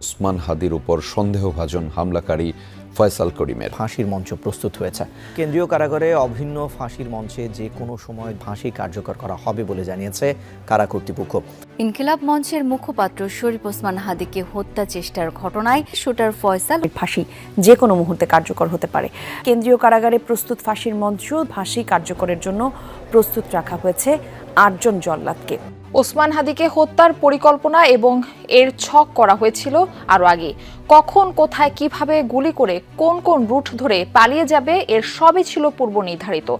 ওসমান হাদির উপর সন্দেহভাজন হামলাকারী ফয়সাল করিমের। ফাঁসির মঞ্চ প্রস্তুত হয়েছে। কেন্দ্রীয় কারাগারে অভিন্ন ফাঁসির মঞ্চে যে কোনো সময় ফাঁসি কার্যকর করা হবে বলে জানিয়েছে কারা কর্তৃপক্ষ। ইনকিলাব মঞ্চের মুখপাত্র শরীফ ওসমান হাদিকে হত্যা চেষ্টার ঘটনায় শুটার ফয়সাল ফাঁসি যে কোনো মুহূর্তে কার্যকর হতে পারে। কেন্দ্রীয় কারাগারে প্রস্তুত ফাঁসির মঞ্চ ফাঁসি কার্যকরের জন্য প্রস্তুত রাখা হয়েছে আটজন জল্লাদকে। ওসমান হাদিকে হত্যার পরিকল্পনা এবং এর ছক করা হয়েছিল আরও আগে। কখন, কোথায়, কীভাবে গুলি করে কোন কোন রুট ধরে পালিয়ে যাবে এর সবই ছিল পূর্ব নির্ধারিত।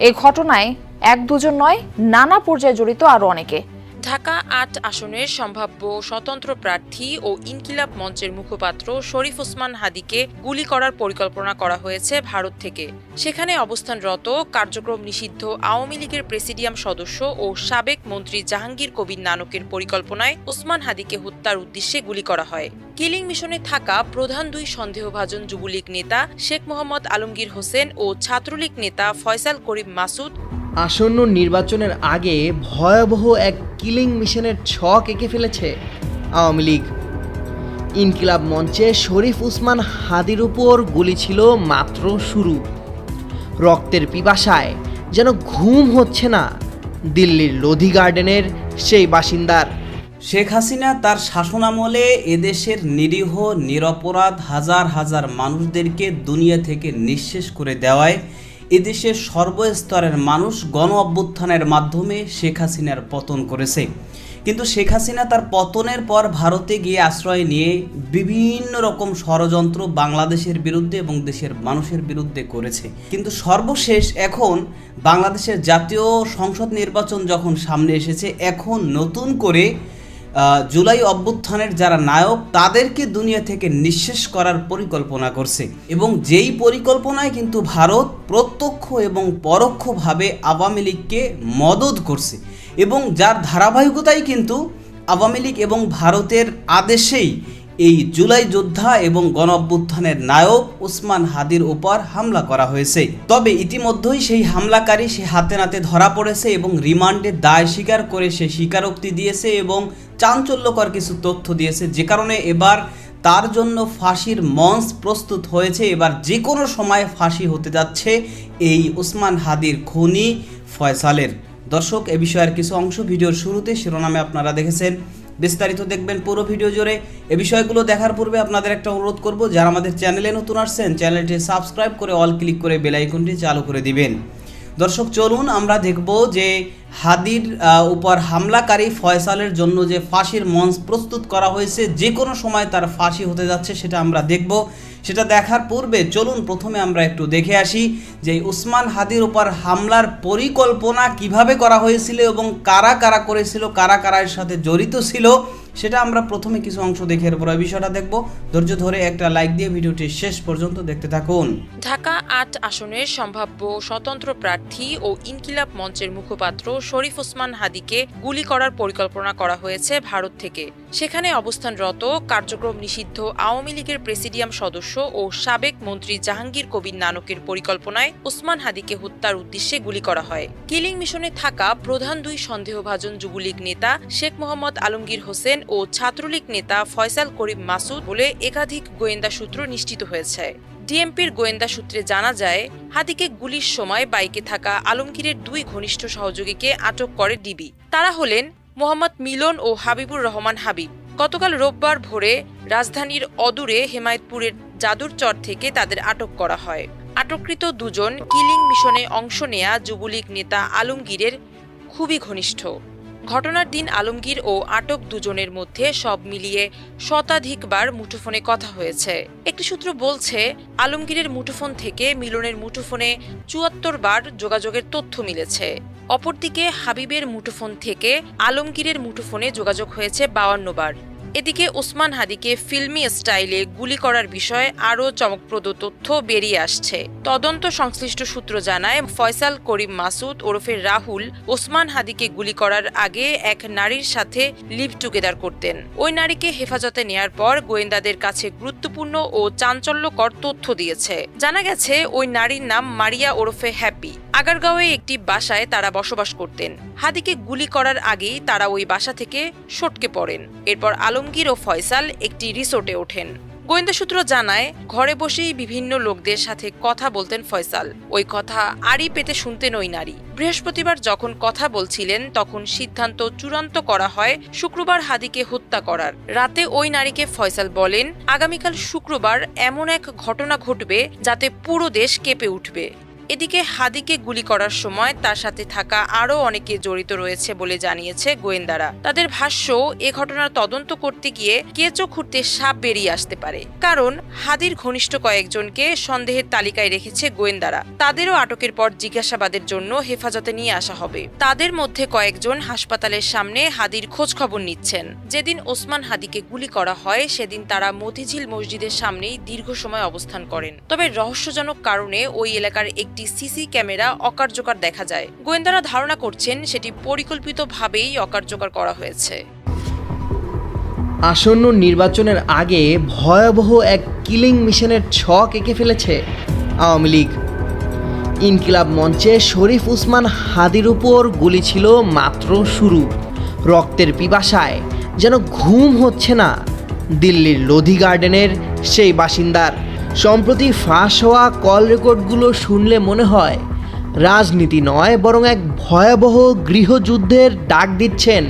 এ ঘটনায় এক দুজন নয়, নানা পর্যায়ে জড়িত আরও অনেকে। ঢাকা আট আসনের সম্ভাব্য স্বতন্ত্র প্রার্থী ও ইনকিলাব মঞ্চের মুখপাত্র শরীফ ওসমান হাদিকে গুলি করার পরিকল্পনা করা হয়েছে ভারত থেকে। সেখানে অবস্থানরত কার্যক্রম নিষিদ্ধ আওয়ামী লীগের প্রেসিডিয়াম সদস্য ও সাবেক মন্ত্রী জাহাঙ্গীর কবির নানকের পরিকল্পনায় ওসমান হাদিকে হত্যার উদ্দেশ্যে গুলি করা হয়। কিলিং মিশনে থাকা প্রধান দুই সন্দেহভাজন যুবলীগ নেতা শেখ মোহাম্মদ আলমগীর হোসেন ও ছাত্রলীগ নেতা ফয়সাল করিম মাসুদ আসন্ন নির্বাচনের আগে ভয়াবহ এক কিলিং মিশনের ছক এঁকে ফেলেছে আওয়ামী লীগ। ইনকিলাব মঞ্চে শরীফ উসমান হাদির উপর গুলি ছিল মাত্র শুরু। রক্তের পিপাসায় যেন ঘুম হচ্ছে না দিল্লির লোধি গার্ডেনের সেই বাসিন্দার। শেখ হাসিনা তার শাসনামলে এদেশের নিরীহ, নিরপরাধ হাজার হাজার মানুষদেরকে দুনিয়া থেকে নিঃশেষ করে দেওয়ায় এদেশের সর্বস্তরের মানুষ গণ অভ্যুত্থানের মাধ্যমে শেখ হাসিনার পতন করেছে। কিন্তু শেখ হাসিনা তার পতনের পর ভারতে গিয়ে আশ্রয় নিয়ে বিভিন্ন রকম ষড়যন্ত্র বাংলাদেশের বিরুদ্ধে এবং দেশের মানুষের বিরুদ্ধে করেছে। কিন্তু সর্বশেষ এখন বাংলাদেশের জাতীয় সংসদ নির্বাচন যখন সামনে এসেছে, এখন নতুন করে জুলাই অভ্যুত্থানের যারা নায়ক, তাদেরকে দুনিয়া থেকে নিঃশেষ করার পরিকল্পনা করছে। এবং যেই পরিকল্পনায় কিন্তু ভারত প্রত্যক্ষ এবং পরোক্ষভাবে আওয়ামী লীগকে মদত করছে, এবং যার ধারাবাহিকতাই কিন্তু আওয়ামী লীগ এবং ভারতের আদেশেই এই জুলাই যোদ্ধা এবং গণ অভ্যুত্থানের নায়ক ওসমান হাদির উপর হামলা করা হয়েছে। তবে ইতিমধ্যেই সেই হামলাকারী সে হাতে নাতে ধরা পড়েছে এবং রিমান্ডে দায় স্বীকার করে সে স্বীকারোক্তি দিয়েছে এবং চাঞ্চল্যকর কিছু তথ্য দিয়েছে। যে কারণে এবার তার জন্য ফাঁসির মঞ্চ প্রস্তুত হয়েছে। এবার যে কোনো সময় ফাঁসি হতে যাচ্ছে এই ওসমান হাদির খুনি ফয়সালের। দর্শক, এ বিষয়ের কিছু অংশ ভিডিওর শুরুতে শিরোনামে আপনারা দেখেছেন। বিস্তারিত দেখবেন পুরো ভিডিও জুড়ে। এ বিষয়গুলো দেখার পূর্বে আপনাদের একটা অনুরোধ করব, যারা আমাদের চ্যানেলে নতুন আসছেন, চ্যানেলটি সাবস্ক্রাইব করে অল ক্লিক করে বেল আইকনটি চালু করে দিবেন। দর্শক, চলুন আমরা দেখব যে হাদির উপর হামলাকারী ফয়সালের জন্য যে ফাঁসির মঞ্চ প্রস্তুত করা হয়েছে, যে কোনো সময় তার ফাঁসি হতে যাচ্ছে সেটা আমরা দেখব। সেটা দেখার পূর্বে চলুন প্রথমে আমরা একটু দেখে আসি যে উসমান হাদির উপর হামলার পরিকল্পনা কীভাবে করা হয়েছিল এবং কারা কারা করেছিল, কারা কারা এর সাথে জড়িত ছিল। সেটা আমরা প্রথমে কিছু অংশ দেখে এরপর বিষয়টা দেখব। ধৈর্য ধরে একটা লাইক দিয়ে ভিডিওটি শেষ পর্যন্ত দেখতে থাকুন। ঢাকা আট আসনের সম্ভাব্য স্বতন্ত্র প্রার্থী ও ইনকিলাব মঞ্চের মুখপাত্র শরীফ ওসমান হাদিকে গুলি করার পরিকল্পনা করা হয়েছে ভারত থেকে। সেখানে অবস্থানরত কার্যক্রম নিষিদ্ধ আওয়ামী লীগের প্রেসিডিয়াম সদস্য ও সাবেক মন্ত্রী জাহাঙ্গীর কবির নানকের পরিকল্পনায় ওসমান হাদিকে হত্যার উদ্দেশ্যে গুলি করা হয়। কিলিং মিশনে থাকা প্রধান দুই সন্দেহভাজন যুবলীগ নেতা শেখ মোহাম্মদ আলমগীর হোসেন ও ছাত্রলীগ নেতা ফয়সাল করিম মাসুদ বলে একাধিক গোয়েন্দা সূত্র নিশ্চিত হয়েছে। ডিএমপির গোয়েন্দা সূত্রে জানা যায়, হাদিকে গুলির সময় বাইকে থাকা আলমগীরের দুই ঘনিষ্ঠ সহযোগীকে আটক করে ডিবি। তারা হলেন মোহাম্মদ মিলন ও হাবিবুর রহমান হাবিব। গতকাল রোববার ভোরে রাজধানীর অদূরে হেমায়তপুরের জাদুরচর থেকে তাদের আটক করা হয়। আটককৃত দুজন কিলিং মিশনে অংশ নেয়া যুবলীগ নেতা আলমগীরের খুবই ঘনিষ্ঠ। ঘটনার দিন আলমগীর ও আটক দুজনের মধ্যে সব মিলিয়ে শতাধিকবার মুঠোফোনে কথা হয়েছে। একটি সূত্র বলছে, আলমগীরের মুঠোফোন থেকে মিলনের মুঠোফোনে চুয়াত্তর বার যোগাযোগের তথ্য মিলেছে। অপরদিকে হাবিবের মুঠোফোন থেকে আলমগীরের মুঠোফোনে যোগাযোগ হয়েছে বাউান্ন বার। এদিকে ওসমান হাদিকে ফিল্মি স্টাইলে গুলি করার বিষয়ে আরও চমকপ্রদ তথ্য বেরিয়ে আসছে। তদন্ত সংশ্লিষ্ট সূত্র জানায়, ফয়সাল করিম মাসুদ ওরফে রাহুল ওসমান হাদিকে গুলি করার আগে এক নারীর সাথে লিভ টুগেদার করতেন। ওই নারীকে হেফাজতে নেয়ার পর গোয়েন্দাদের কাছে গুরুত্বপূর্ণ ও চাঞ্চল্যকর তথ্য দিয়েছে। জানা গেছে, ওই নারীর নাম মারিয়া ওরফে হ্যাপি। আগারগাঁওয়ে একটি বাসায় তারা বসবাস করতেন। হাদিকে গুলি করার আগেই তারা ওই বাসা থেকে সটকে পড়েন। এরপর আলমগীর ও ফয়সাল একটি রিসোর্টে ওঠেন। গোয়েন্দা সূত্র জানায়, ঘরে বসেই বিভিন্ন লোকদের সাথে কথা বলতেন ফয়সাল। ওই কথা আড়ি পেতে শুনতেন ওই নারী। বৃহস্পতিবার যখন কথা বলছিলেন, তখন সিদ্ধান্ত চূড়ান্ত করা হয় শুক্রবার হাদিকে হত্যা করার। রাতে ওই নারীকে ফয়সাল বলেন, আগামীকাল শুক্রবার এমন এক ঘটনা ঘটবে যাতে পুরো দেশ কেঁপে উঠবে। এদিকে হাদিকে গুলি করার সময় তার সাথে থাকা আরও অনেকে জড়িত রয়েছে বলে জানিয়েছে গোয়েন্দারা। তাদের ভাষ্য, এ ঘটনার তদন্ত করতে গিয়ে কেঁচো খুঁড়তে সাপ বেরিয়ে আসতে পারে। কারণ, হাদির ঘনিষ্ঠ কয়েকজনকে সন্দেহের তালিকায় রেখেছে গোয়েন্দারা। তাদেরও আটকের পর জিজ্ঞাসাবাদের জন্য হেফাজতে নিয়ে আসা হবে। তাদের মধ্যে কয়েকজন হাসপাতালের সামনে হাদির খোঁজ খবর নিচ্ছেন। যেদিন ওসমান হাদিকে গুলি করা হয়, সেদিন তারা মতিঝিল মসজিদের সামনেই দীর্ঘ সময় অবস্থান করেন। তবে রহস্যজনক কারণে ওই এলাকার একটি সিসি ক্যামেরা অকার্যকর দেখা যায়। গোয়েন্দারা ধারণা করছেন সেটি পরিকল্পিতভাবেই অকার্যকর করা হয়েছে। আসন্ন নির্বাচনের আগে ভয়াবহ এক কিলিং মিশনের ছক এঁকে ফেলেছে আওয়ামী লীগ। ইনকিলাব মঞ্চে শরীফ উসমান হাদির উপর গুলি ছিল মাত্র শুরু। রক্তের পিপাসায় যেন ঘুম হচ্ছে না। দিল্লির লোধি গার্ডেনের সেই বাসিন্দার সম্প্রতি ফাঁস হওয়া কল রেকর্ডগুলো শুনলে মনে হয়, রাজনীতি নয়, বরং এক ভয়াবহ গৃহযুদ্ধের ডাক দিচ্ছেন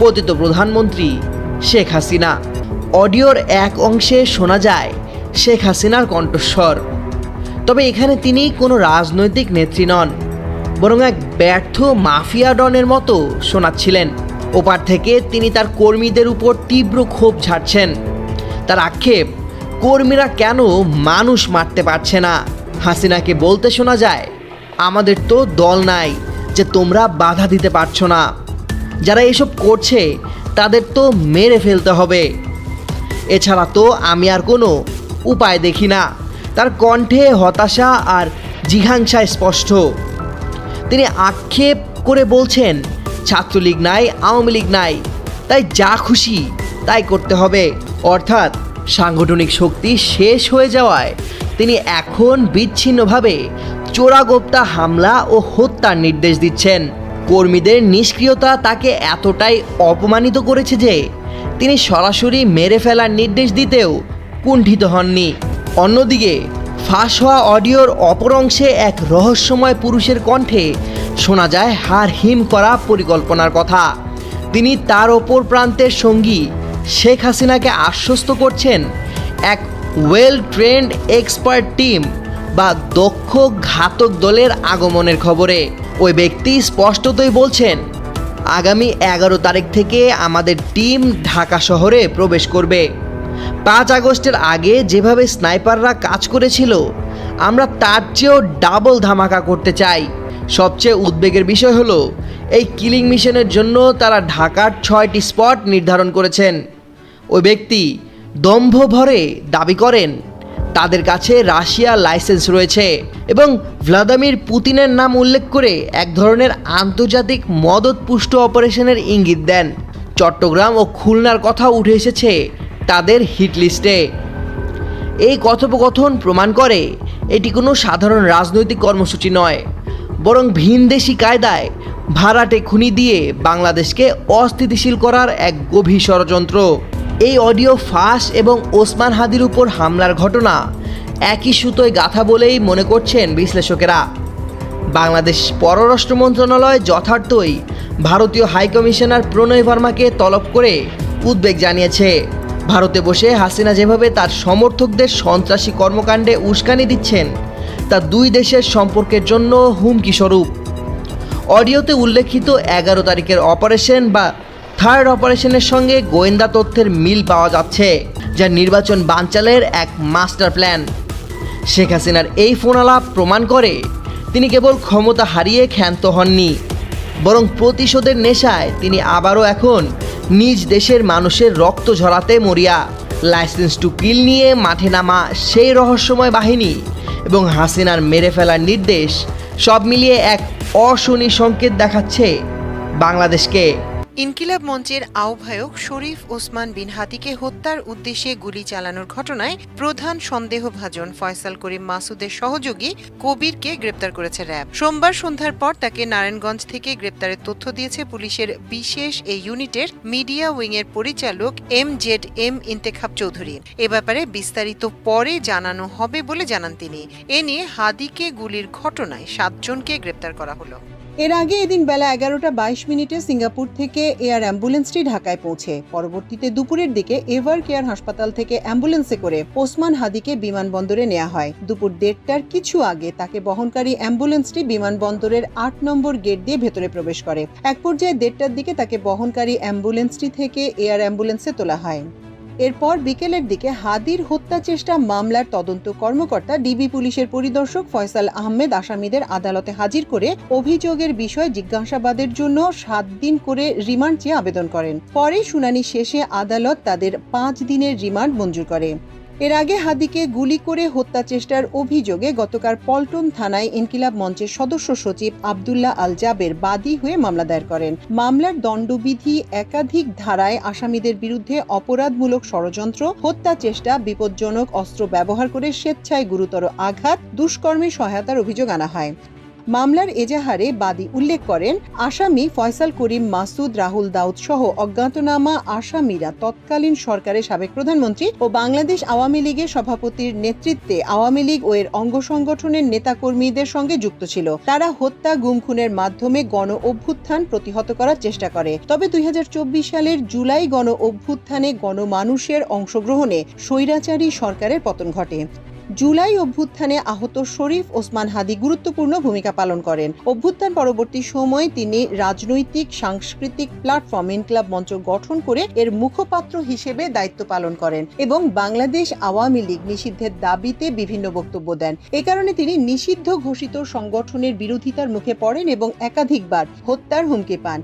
পতিত প্রধানমন্ত্রী শেখ হাসিনা। অডিওর এক অংশে শোনা যায়, শেখ হাসিনার কণ্ঠস্বর। তবে এখানে তিনি কোনো রাজনৈতিক নেত্রী নন, বরং এক ব্যর্থ মাফিয়া ডনের মতো শোনাচ্ছিলেন। ওপার থেকে তিনি তার কর্মীদের উপর তীব্র ক্ষোভ ঝাড়ছেন। তার আক্ষেপ কর্মীরা কেন মানুষ মারতে পারছে না? হাসিনাকে বলতে শোনা যায়, আমাদের তো দল নাই যে তোমরা বাধা দিতে পারছ না। যারা এসব করছে, তাদের তো মেরে ফেলতে হবে। এছাড়া তো আমি আর কোনো উপায় দেখি না। তার কণ্ঠে হতাশা আর জিঘাংসা স্পষ্ট। তিনি আক্ষেপ করে বলছেন, ছাত্রলীগ নাই, আওয়ামী লীগ নাই, তাই যা খুশি তাই করতে হবে। অর্থাৎ সাংগঠনিক শক্তি শেষ হয়ে যাওয়ায় তিনি এখন বিচ্ছিন্নভাবে চোরাগোপ্তা হামলা ও হত্যার নির্দেশ দিচ্ছেন। কর্মীদের নিষ্ক্রিয়তা তাকে এতটাই অপমানিত করেছে যে তিনি সরাসরি মেরে ফেলার নির্দেশ দিতেও কুণ্ঠিত হননি। অন্যদিকে ফাঁস হওয়া অডিওর অপর অংশে এক রহস্যময় পুরুষের কণ্ঠে শোনা যায় হার হিম করা পরিকল্পনার কথা। তিনি তার ওপর প্রান্তের সঙ্গী শেখ হাসিনাকে আশ্বস্ত করছেন এক ওয়েল ট্রেন্ড এক্সপার্ট টিম বা দক্ষ ঘাতক দলের আগমনের খবরে। ওই ব্যক্তি স্পষ্টতই বলছেন, আগামী এগারো তারিখ থেকে আমাদের টিম ঢাকা শহরে প্রবেশ করবে। পাঁচ আগস্টের আগে যেভাবে স্নাইপাররা কাজ করেছিল, আমরা তার চেয়েও ডাবল ধামাকা করতে চাই। সবচেয়ে উদ্বেগের বিষয় হলো, এই কিলিং মিশনের জন্য তারা ঢাকার ছয়টি স্পট নির্ধারণ করেছেন। ওই ব্যক্তি দম্ভ ভরে দাবি করেন, তাদের কাছে রাশিয়া লাইসেন্স রয়েছে এবং ভ্লাদিমির পুতিনের নাম উল্লেখ করে এক ধরনের আন্তর্জাতিক মদতপুষ্ট অপারেশনের ইঙ্গিত দেন। চট্টগ্রাম ও খুলনার কথা উঠে এসেছে তাদের হিট লিস্টে এই কথোপকথন প্রমাণ করে এটি কোনো সাধারণ রাজনৈতিক কর্মসূচি নয়, বরং ভিনদেশি কায়দায় ভাড়াটে খুনি দিয়ে বাংলাদেশকে অস্থিতিশীল করার এক গভীর ষড়যন্ত্র। এই অডিও ফাঁস এবং ওসমান হাদির উপর হামলার ঘটনা। একই সুতোয় গাথা বলেই মনে করছেন বিশ্লেষকেরা। বাংলাদেশ পররাষ্ট্র মন্ত্রণালয় যথার্থই ভারতীয় হাইকমিশনার প্রণয় ভার্মাকে তলব করে উদ্বেগ জানিয়েছে। ভারতে বসে হাসিনা যেভাবে তার সমর্থকদের সন্ত্রাসী কর্মকাণ্ডে উস্কানি দিচ্ছেন, তা দুই দেশের সম্পর্কের জন্য হুমকি স্বরূপ। অডিওতে উল্লেখিত এগারো তারিখের অপারেশন বা থার্ড অপারেশনের সঙ্গে গোয়েন্দা তথ্যের মিল পাওয়া যাচ্ছে, যা নির্বাচন বানচালের এক মাস্টার প্ল্যান শেখ হাসিনার এই ফোনালাপ প্রমাণ করে তিনি কেবল ক্ষমতা হারিয়ে ক্ষান্ত হননি, বরং প্রতিশোধের নেশায় তিনি আবারও এখন নিজ দেশের মানুষের রক্ত ঝরাতে মরিয়া। লাইসেন্স টু কিল নিয়ে মাঠে নামা সেই রহস্যময় বাহিনী এবং হাসিনার মেরে ফেলার নির্দেশ সব মিলিয়ে এক অশনি সংকেত দেখাচ্ছে বাংলাদেশকে। ইনকিলাব মঞ্চের আহ্বায়ক শরীফ ওসমান বিন হাদিকে হত্যার উদ্দেশ্যে গুলি চালানোর ঘটনায় প্রধান সন্দেহভাজন ফয়সাল করিম মাসুদের সহযোগী কবিরকে গ্রেপ্তার করেছে র্যাব। সোমবার সন্ধ্যার পর তাকে নারায়ণগঞ্জ থেকে গ্রেপ্তারের তথ্য দিয়েছে পুলিশের বিশেষ এই ইউনিটের মিডিয়া উইংয়ের পরিচালক M Z M Intekhab Chowdhury. এ ব্যাপারে বিস্তারিত পরে জানানো হবে বলে জানান তিনি। এ নিয়ে হাদিকে গুলির ঘটনায় সাতজনকে গ্রেপ্তার করা হলো। এর আগে এদিন বেলা এগারোটা বাইশ মিনিটে সিঙ্গাপুর থেকে এয়ার অ্যাম্বুলেন্সটি ঢাকায় পৌঁছে। পরবর্তীতে দুপুরের দিকে এভার কেয়ার হাসপাতাল থেকে অ্যাম্বুলেন্সে করে ওসমান হাদিকে বিমানবন্দরে নেওয়া হয়। দুপুর দেড়টার কিছু আগে তাকে বহনকারী অ্যাম্বুলেন্সটি বিমানবন্দরের আট নম্বর গেট দিয়ে ভেতরে প্রবেশ করে। এক পর্যায়ে দেড়টার দিকে তাকে বহনকারী অ্যাম্বুলেন্সটি থেকে এয়ার অ্যাম্বুলেন্সে তোলা হয়। এরপর বিকেলের দিকে হাদির হত্যা চেষ্টা মামলার তদন্ত কর্মকর্তা ডিবি পুলিশের পরিদর্শক ফয়সাল আহমেদ আসামিদের আদালতে হাজির করে অভিযোগের বিষয়ে জিজ্ঞাসাবাদের জন্য সাত দিন করে রিমান্ড চেয়ে আবেদন করেন। পরে শুনানি শেষে আদালত তাদের পাঁচ দিনের রিমান্ড মঞ্জুর করে। এর আগে হাদিকে গুলি করে হত্যা চেষ্টার অভিযোগে গতকাল পল্টন থানায় ইনকিলাব মঞ্চের সদস্য সচিব আবদুল্লাহ আল জাবের বাদী হয়ে মামলা দায়ের করেন। মামলার দণ্ডবিধি একাধিক ধারায় আসামিদের বিরুদ্ধে অপরাধমূলক ষড়যন্ত্র, হত্যা চেষ্টা, বিপজ্জনক অস্ত্র ব্যবহার করে স্বেচ্ছায় গুরুতর আঘাত, দুষ্কর্মে সহায়তার অভিযোগ আনা হয়। মামলার এজাহারে বাদী উল্লেখ করেন, আসামি ফয়সাল করিম, মাসুদ, রাহুল দাউদ সহ অজ্ঞাতনামা আসামিরা তৎকালীন সরকারের সাবেক প্রধানমন্ত্রী ও বাংলাদেশ আওয়ামী লীগের সভাপতির নেতৃত্বে আওয়ামী লীগ ও এর অঙ্গ সংগঠনের নেতাকর্মীদের সঙ্গে যুক্ত ছিল। তারা হত্যা গুম খুনের মাধ্যমে গণ অভ্যুত্থান প্রতিহত করার চেষ্টা করে। তবে দুই হাজার চব্বিশ সালের জুলাই গণ অভ্যুত্থানে গণমানুষের অংশগ্রহণে স্বৈরাচারী সরকারের পতন ঘটে। জুলাই অভ্যুত্থানে আহত শরীফ ওসমান হাদি গুরুত্বপূর্ণ ভূমিকা পালন করেন। অভ্যুত্থান পরবর্তী সময়ে তিনি রাজনৈতিক, সাংস্কৃতিক প্ল্যাটফর্ম ইনক্লাব মঞ্চ গঠন করে এর মুখপাত্র হিসেবে দায়িত্ব পালন করেন এবং বাংলাদেশ আওয়ামী লীগ নিষিদ্ধের দাবিতে বিভিন্ন বক্তব্য দেন। এ কারণে তিনি নিষিদ্ধ ঘোষিত সংগঠনের বিরোধিতার মুখে পড়েন এবং একাধিকবার হত্যার হুমকি পান।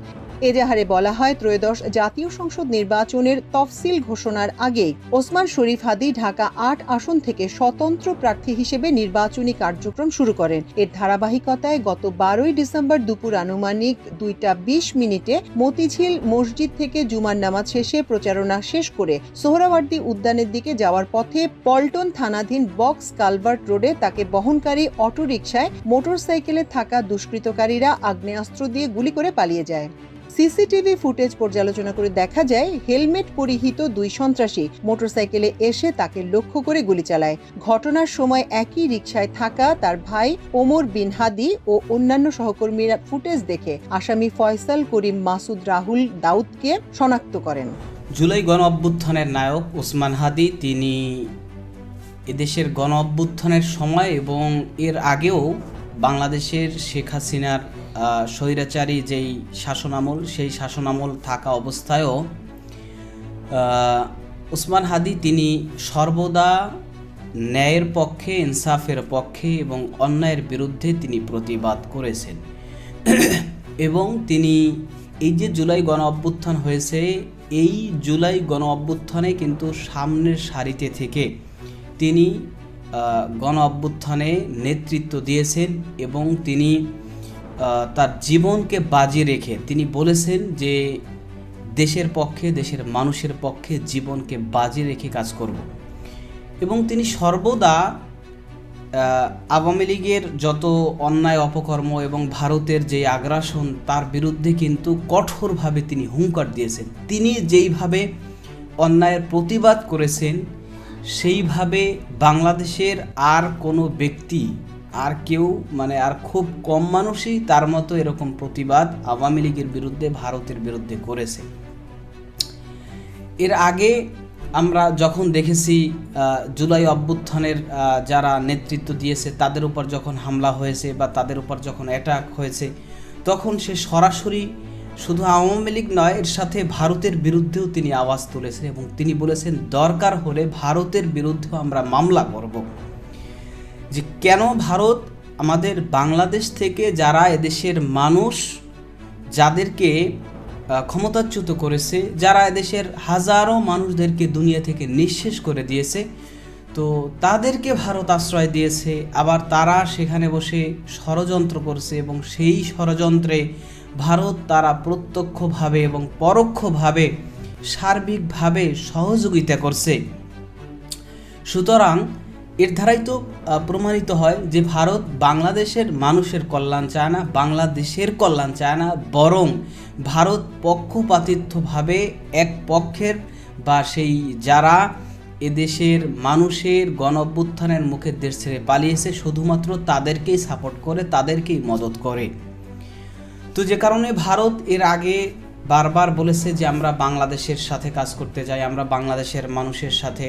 এজাহারে বলা হয়, ত্রয়োদশ জাতীয় সংসদ নির্বাচনের তফসিল ঘোষণার আগেই ওসমান শরীফ হাদি ঢাকা আট আসন থেকে স্বতন্ত্র প্রার্থী হিসেবে নির্বাচনী কার্যক্রম শুরু করেন। এর ধারাবাহিকতায় গত বারোই ডিসেম্বর দুপুর আনুমানিক দুইটা বিশ মিনিটে মতিঝিল মসজিদ থেকে জুমার নামাজ শেষে প্রচারণা শেষ করে সোহরাওয়ার্দী উদ্যানের দিকে যাওয়ার পথে পল্টন থানাধীন বক্স কালভার্ট রোডে তাকে বহনকারী অটোরিকশায় মোটরসাইকেলে থাকা দুষ্কৃতকারীরা আগ্নেয়াস্ত্র দিয়ে গুলি করে পালিয়ে যায়। সিসিটিভি ফুটেজ পর্যালোচনা করে দেখা যায়, হেলমেট পরিহিত দুই সন্ত্রাসী মোটরসাইকেলে এসে তাকে লক্ষ্য করে গুলি চালায়। ঘটনার সময় একই রিকশায় থাকা তার ভাই ওমর বিন হাদি ও অন্যান্য সহকর্মীরা ফুটেজ দেখে আসামি ফয়সাল করিম মাসুদ রাহুল দাউদকে শনাক্ত করেন। জুলাই গণ অভ্যুত্থানের নায়ক ওসমান হাদি, তিনি এদেশের গণ অভ্যুত্থানের সময় এবং এর আগেও বাংলাদেশের শেখ হাসিনার স্বৈরাচারী যেই শাসনামল, সেই শাসনামল থাকা অবস্থায়ও উসমান হাদি তিনি সর্বদা ন্যায়ের পক্ষে, ইনসাফের পক্ষে এবং অন্যায়ের বিরুদ্ধে তিনি প্রতিবাদ করেছেন। এবং তিনি এই যে জুলাই গণ অভ্যুত্থান হয়েছে, এই জুলাই গণ অভ্যুত্থানে কিন্তু সামনের সারিতে থেকে তিনি গণ অভ্যুত্থানে নেতৃত্ব দিয়েছেন এবং তিনি তার জীবনকে বাজি রেখে তিনি বলেছেন যে দেশের পক্ষে, দেশের মানুষের পক্ষে জীবনকে বাজি রেখে কাজ করব। এবং তিনি সর্বদা আওয়ামী লীগের যত অন্যায় অপকর্ম এবং ভারতের যে আগ্রাসন, তার বিরুদ্ধে কিন্তু কঠোরভাবে তিনি হুঙ্কার দিয়েছেন। তিনি যেইভাবে অন্যায়ের প্রতিবাদ করেছেন, সেইভাবে বাংলাদেশের আর কোনো ব্যক্তি আর কেউ মানে আর খুব কম মানুষই তার মতো এরকম প্রতিবাদ আওয়ামী লীগের বিরুদ্ধে, ভারতের বিরুদ্ধে করেছে। এর আগে আমরা যখন দেখেছি জুলাই অভ্যুত্থানের যারা নেতৃত্ব দিয়েছে, তাদের উপর যখন হামলা হয়েছে বা তাদের উপর যখন অ্যাটাক হয়েছে, তখন সে সরাসরি শুধু আওয়ামী লীগ নয়, এর সাথে ভারতের বিরুদ্ধেও তিনি আওয়াজ তুলেছেন এবং তিনি বলেছেন, দরকার হলে ভারতের বিরুদ্ধেও আমরা মামলা করব। যে কেন ভারত আমাদের বাংলাদেশ থেকে যারা এদেশের মানুষ, যাদেরকে ক্ষমতাচ্যুত করেছে, যারা এদেশের হাজারো মানুষদেরকে দুনিয়া থেকে নিঃশেষ করে দিয়েছে, তো তাদেরকে ভারত আশ্রয় দিয়েছে, আবার তারা সেখানে বসে ষড়যন্ত্র করছে এবং সেই ষড়যন্ত্রে ভারত তারা প্রত্যক্ষভাবে এবং পরোক্ষভাবে, সার্বিকভাবে সহযোগিতা করছে। সুতরাং এর দ্বারাই তো প্রমাণিত হয় যে ভারত বাংলাদেশের মানুষের কল্যাণ চায় না, বাংলাদেশের কল্যাণ চায় না, বরং ভারত পক্ষপাতিত্বভাবে এক পক্ষের বা সেই যারা এদেশের মানুষের গণ অভ্যুত্থানের মুখে দেশ ছেড়ে পালিয়েছে, শুধুমাত্র তাদেরকেই সাপোর্ট করে, তাদেরকেই মদত করে। তো যে কারণে ভারত এর আগে বারবার বলেছে যে আমরা বাংলাদেশের সাথে কাজ করতে চাই, আমরা বাংলাদেশের মানুষের সাথে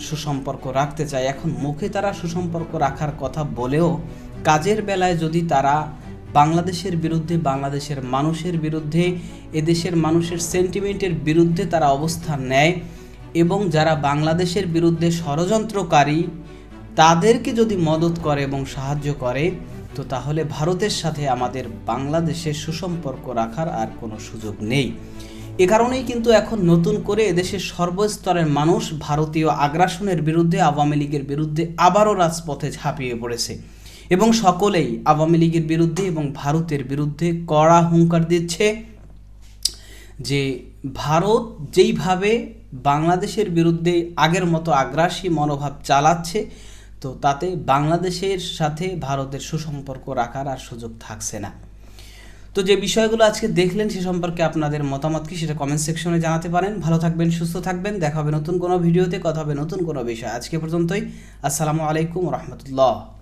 সুসম্পর্ক রাখতে চায়। এখন মুখে তারা সুসম্পর্ক রাখার কথা বলেও কাজের বেলায় যদি তারা বাংলাদেশের বিরুদ্ধে, বাংলাদেশের মানুষের বিরুদ্ধে, এদেশের মানুষের সেন্টিমেন্টের বিরুদ্ধে তারা অবস্থান নেয় এবং যারা বাংলাদেশের বিরুদ্ধে ষড়যন্ত্রকারী, তাদেরকে যদি মদত করে এবং সাহায্য করে, তো তাহলে ভারতের সাথে আমাদের বাংলাদেশের সুসম্পর্ক রাখার আর কোনো সুযোগ নেই। এ কারণেই কিন্তু এখন নতুন করে এদেশের সর্বস্তরের মানুষ ভারতীয় আগ্রাসনের বিরুদ্ধে, আওয়ামী লীগের বিরুদ্ধে আবারও রাজপথে ঝাঁপিয়ে পড়েছে। এবং সকলেই আওয়ামী লীগের বিরুদ্ধে এবং ভারতের বিরুদ্ধে কড়া হুঙ্কার দিচ্ছে যে ভারত যেইভাবে বাংলাদেশের বিরুদ্ধে আগের মতো আগ্রাসী মনোভাব চালাচ্ছে, তো তাতে বাংলাদেশের সাথে ভারতের সুসম্পর্ক রাখার আর সুযোগ থাকছে না। তো যে বিষয়গুলো আজকে দেখলেন সে সম্পর্কে আপনাদের মতামত কি সেটা কমেন্ট সেকশনে জানাতে পারেন। ভালো থাকবেন, সুস্থ থাকবেন। দেখা হবে নতুন কোনো ভিডিওতে, কথা হবে নতুন কোনো বিষয়। আজকে পর্যন্তই। আসসালামু আলাইকুম রহমতুল্লাহ।